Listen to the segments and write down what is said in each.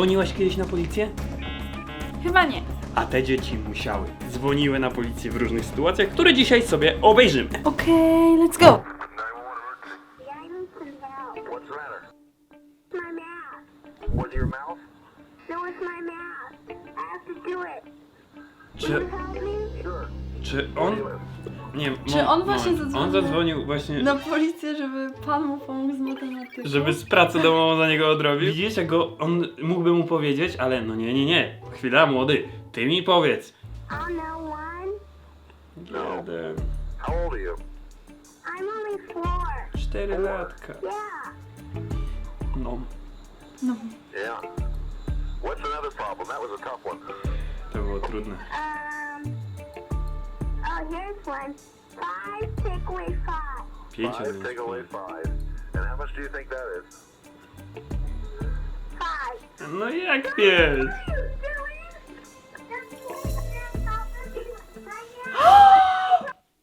dzwoniłaś kiedyś na policję? Chyba nie. A te dzieci musiały. Dzwoniły na policję w różnych sytuacjach, które dzisiaj sobie obejrzymy. Okej, let's go. Yeah, I need some help. What's the matter? My math. Was your mouth? No, it's my math. I have to do it. Will Czy, you help me? Sure. czy on... Nie, Czy mo- on właśnie moment. On zadzwonił? zadzwonił właśnie... Na policję, żeby pan mu pomógł z matematyką. Żeby z pracę domową za niego odrobił. Widzisz, jak go on mógłby mu powiedzieć, ale no nie, nie, nie. Chwila, młody, ty mi powiedz. I'll know one. Jeden, How old are you? I'm only four. cztery latka. Yeah. No, No. Yeah. What's another problem? That was a tough one. to było trudne. Um. Here's one. Five take away five. Pięć Five, minut. take away five. And how much do you think that is? Five. No jak pięć? What are you doing?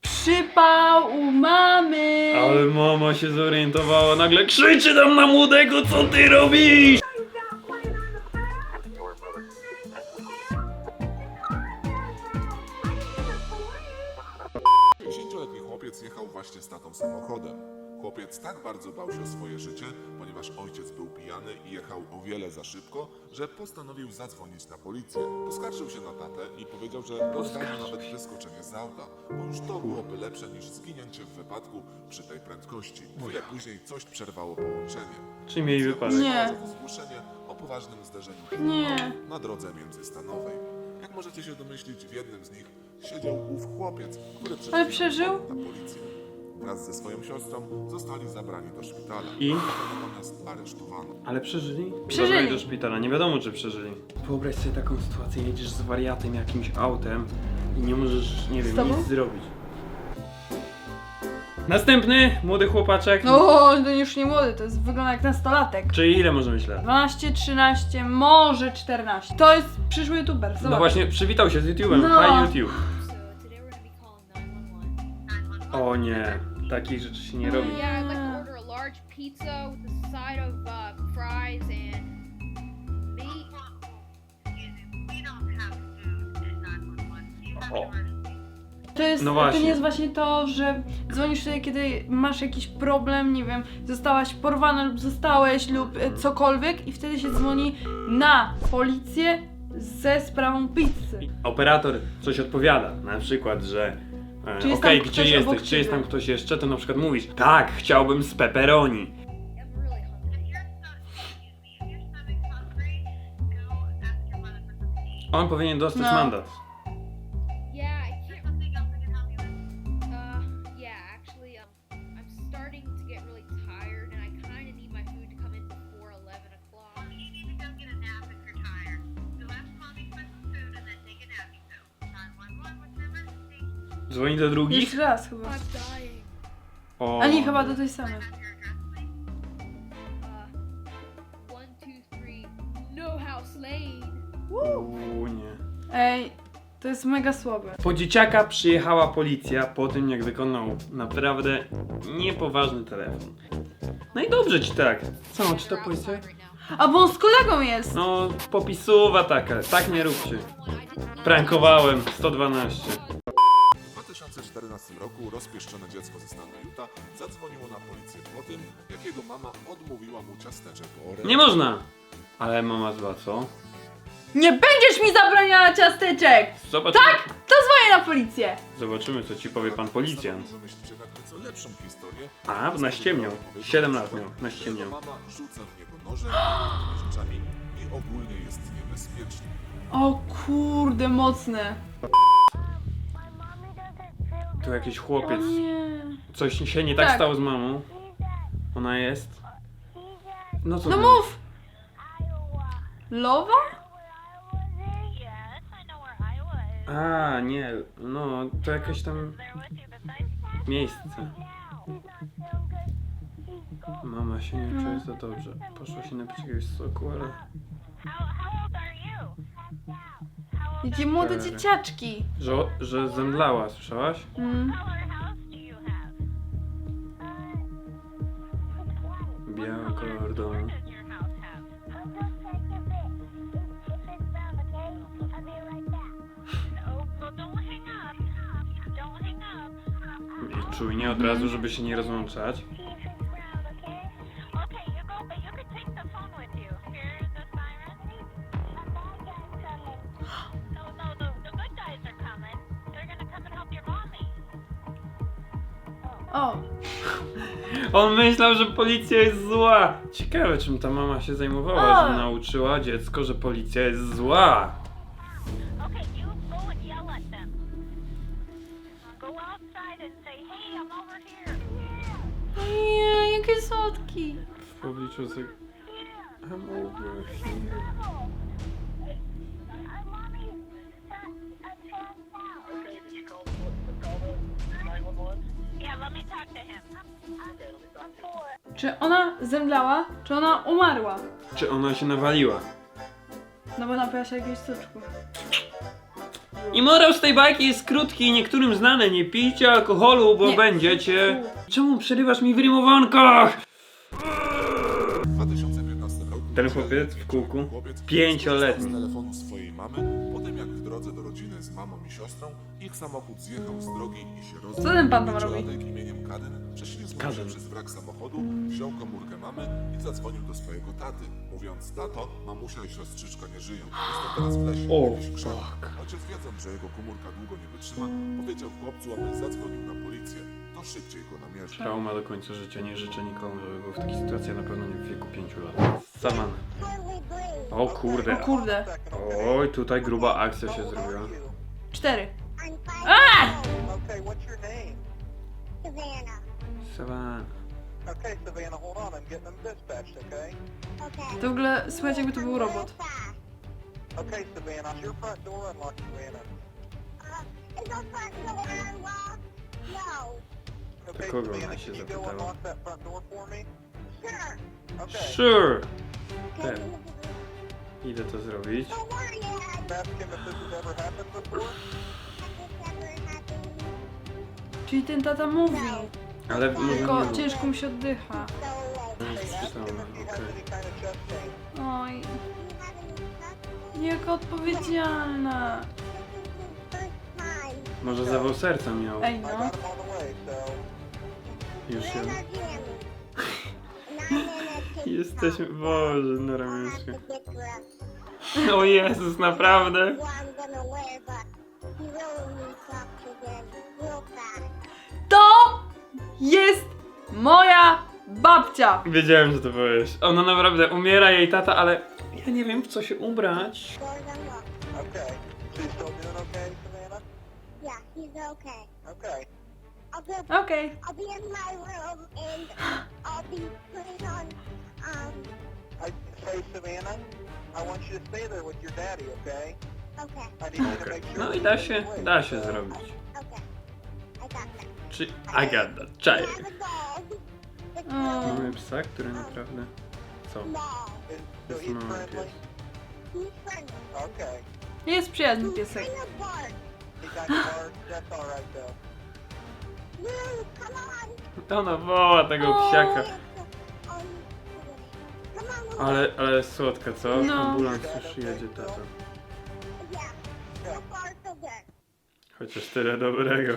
Przypał u mamy. Ale mama się zorientowała, nagle krzyczy tam na młodego, co ty robisz? Jechał właśnie z tatą samochodem. Chłopiec tak bardzo bał się o swoje życie, ponieważ ojciec był pijany i jechał o wiele za szybko, że postanowił zadzwonić na policję. Poskarżył się na tatę i powiedział, że rozważa nawet wyskoczenie z auta, bo już to byłoby lepsze niż zginięcie w wypadku przy tej prędkości. Chwilę później coś przerwało połączenie. Czy mieli wypadek? Nie. Zgłoszenie o poważnym zderzeniu Nie. na drodze międzystanowej. Jak możecie się domyślić, w jednym z nich siedział ów chłopiec, który przed Ale chwilą przeżył? na policję. Wraz ze swoją siostrą zostali zabrani do szpitala. I? Natomiast aresztowano. Ale przeżyli? Przeżyli. Zabrali do szpitala, nie wiadomo czy przeżyli. Wyobraź sobie taką sytuację, jedziesz z wariatem jakimś autem i nie możesz, nie wiem, tobą? nic zrobić. Następny, młody chłopaczek. No, to już nie młody, to jest wygląda jak nastolatek. Czyli ile może myśleć? 12, 13, może 14. To jest przyszły youtuber, zobacz. No właśnie, przywitał się z YouTube'em. No. Hi YouTube. O nie, takich rzeczy się nie robi. Yeah, I'd like to order a large pizza with a side of uh, fries and meat. O, To jest, No to właśnie. nie jest właśnie to, że dzwonisz wtedy, kiedy masz jakiś problem, nie wiem, zostałaś porwana lub zostałeś lub e, cokolwiek i wtedy się dzwoni na policję ze sprawą pizzy. operator coś odpowiada, na przykład, że e, Czy jest okej, tam gdzie ktoś jesteś, czy jest tam ktoś jeszcze, to na przykład mówisz, tak, chciałbym z pepperoni. I'm really hungry. On powinien dostać No. mandat. Dzwoni do drugich. Jeszcze raz chyba. O, A nie, chyba do tej samej. Uuu, nie. Ej, to jest mega słabe. Po dzieciaka przyjechała policja po tym, jak wykonał naprawdę niepoważny telefon. No i dobrze ci tak. Co, czy to policja? A bo on z kolegą jest! No, popisuwa taka, tak nie róbcie. Prankowałem 112. W 2014 roku rozpieszczone dziecko ze stanu Utah zadzwoniło na policję po tym, jak jego mama odmówiła mu ciasteczek Nie można! Ale mama zła, co? Nie będziesz mi zabraniała ciasteczek! Zobaczymy, Tak? To dzwonię na policję! zobaczymy co ci powie pan policjant. Wymyślić jednak nieco lepszą historię. A, naściemniał. Siedem lat miał, naściemniał. Mama rzuca w niego nożem, rzeczami i ogólnie jest niebezpieczny. O kurde, mocne. Tu jakiś O chłopiec. nie. Coś się nie tak Tak. stało z mamą. Ona jest. No co? No ty? mów! Lowa? A, nie, no to jakieś tam miejsce. Mama się nie czuje za dobrze. Poszła się napić jakiegoś soku, ale... Jakie młode eee. dzieciaczki. Że, że zemdlała, słyszałaś? Mm. Biały kolor domu. nie czujnie od razu, żeby się nie rozłączać. O, On myślał, że policja jest zła. Ciekawe, czym ta mama się zajmowała, O. że nauczyła dziecko, że policja jest zła. Okay, you go and yell at them. Go outside and say, hey, I'm over here. nie, jakie słodki. W obliczu z... I'm over here. Czy ona zemdlała, czy ona umarła? Czy ona się nawaliła? No bo napiła się jakiegoś soczku. I morał z tej bajki jest krótki i niektórym znany. Nie pijcie alkoholu, bo Nie. będziecie... Czemu przerywasz mi w rymowankach? W 2015 roku Ten chłopiec w kółku? Pięcioletni. telefonu swojej mamy, po tym jak w drodze do rodziny z mamą i siostrą ich samochód zjechał z drogi i się rozbił. Co ten pan tam robi? Imieniem Kadyn prześlizgnął się Kadyn. przez wrak samochodu, wziął komórkę mamy i zadzwonił do swojego taty, mówiąc tato, mamusia i siostrzyczka nie żyją. Jestem teraz w lesie, O, krzaku. fuck. Ojciec wiedząc, że jego komórka długo nie wytrzyma, powiedział chłopcu, aby zadzwonił na policję. To szybciej go namierzy. Trauma do końca życia. Nie życzę nikomu, żeby był w takiej sytuacji, a na pewno nie w wieku 5 lat. Saman. O kurde. O kurde. Oj, tutaj gruba akcja się zrobiła. Cztery. I'm fine. Okay, what's your name? Savannah. Saman. Okay, Savannah, hold on. I'm getting them dispatched, okay? Okay. To w ogóle słuchajcie, jakby to był robot. Okay, Savannah, your front door unlocked, Savannah? Uh, is the front door unlocked? No. Okay, kogo ona się zapytała? Sure. Ten. Idę to zrobić. Czyli ten tata mówi. Ale może Tylko ciężko mu się oddycha. Pain. Oj, jaka odpowiedzialna. Może zawał serca miał. Ej no. Już się... Jesteśmy... Boże, get dressed. O Jezus, naprawdę? Real fast. To jest moja babcia. Wiedziałem, że to powiesz. Ona naprawdę umiera, jej tata, ale... Ja nie wiem, w co się ubrać. Okay. You still doing okay, Savannah? Yeah, he's okay. Okay. Okej. I'll be in my room and I'll be putting on, um, I say, Savannah, I want you to stay there with your daddy, okay? okay, I need you to make sure No i that da he's się, da się zrobić. okay. I got that. Czy Agata, I czaj. have a dog. It's Mamy psa, który naprawdę... Co? small. Is- So Jest he's mały friendly? pies. He's friendly. Okay. Jest przyjazny He piesek. kind of bark. On. Ona woła tego psiaka. Ale, ale słodka, co? No. Ambulans już jedzie, tata. Chociaż tyle dobrego.